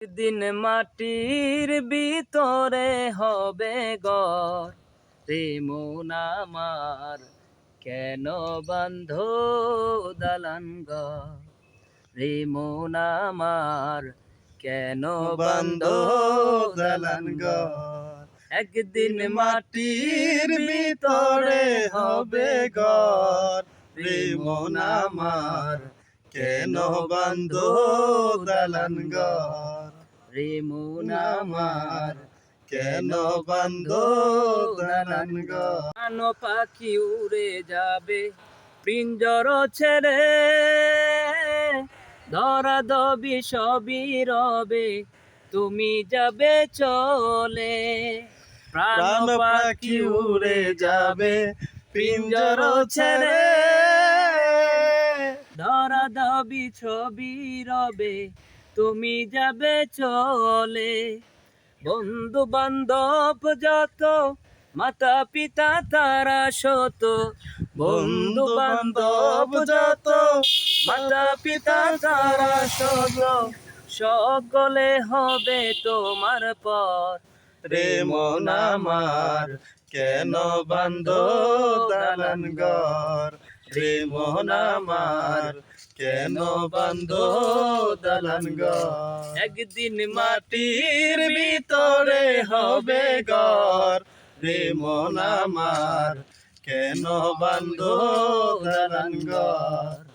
দিন মাটির ভিতরে হবে গর মন আমার, কেন বান্ধ দালান রে মন আমার, কেন বান্ধ দালান একদিন মাটির ভিতরে হবে ঘর রে মন আমার, কেন বান্ধ দালান ঘর রে মন আমার কেন বান্ধ ঘর পাখি উড়ে যাবে পিঞ্জর ছেড়ে। ধরা দবি সবই রবে তুমি যাবে চলে। প্রাণ পাখি উড়ে যাবে পিঞ্জর ছেড়ে। ধরা দবি ছবি রবে তুমি যাবে চলে। বন্ধু বান্ধব যত মাতা পিতা তারা শত বন্ধু বান্ধব যত মাতা পিতা তারা শত সকলে হবে তোমার পর রে মন আমার, কেন বান্ধ দালান ঘর? রে মন কেন বান্ধ দালান একদিন মাটির ভিতরে হবে ঘর রে মন কেন বান্ধ দালান ঘর